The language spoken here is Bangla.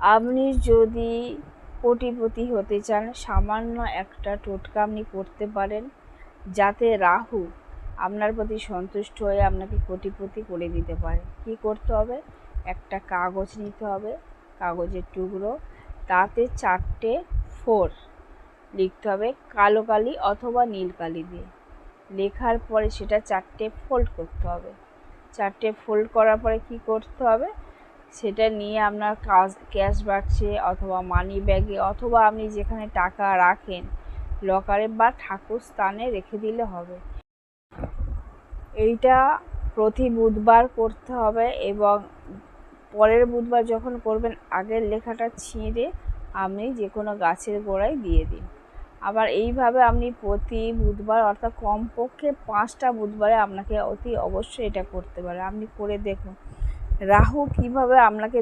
আপনি যদি কোটিপতি হতে চান, সামান্য একটা টোটকা আপনি করতে পারেন, যাতে রাহু আপনার প্রতি সন্তুষ্ট হয়ে আপনাকে কোটিপতি করে দিতে পারে। কি করতে হবে? একটা কাগজ নিতে হবে, কাগজের টুকরো। তাতে চারটে ফোর লিখতে হবে, কালো কালি অথবা নীল কালি দিয়ে। লেখার পরে সেটা চারটে ফোল্ড করতে হবে। চারটে ফোল্ড করার পরে কি করতে হবে? সেটা নিয়ে আপনার কাজ, ক্যাশ বাক্সে অথবা মানি ব্যাগে অথবা আপনি যেখানে টাকা রাখেন লকারে বা ঠাকুর স্থানে রেখে দিলে হবে। এইটা প্রতি বুধবার করতে হবে এবং পরের বুধবার যখন করবেন, আগের লেখাটা ছিঁড়ে আপনি যে কোনো গাছের গোড়ায় দিয়ে দিন। আবার এইভাবে আপনি প্রতি বুধবার অর্থাৎ কমপক্ষে পাঁচটা বুধবারে আপনাকে অতি অবশ্যই এটা করতে পারে। আপনি করে দেখুন। রাহু কীভাবে আপনাকে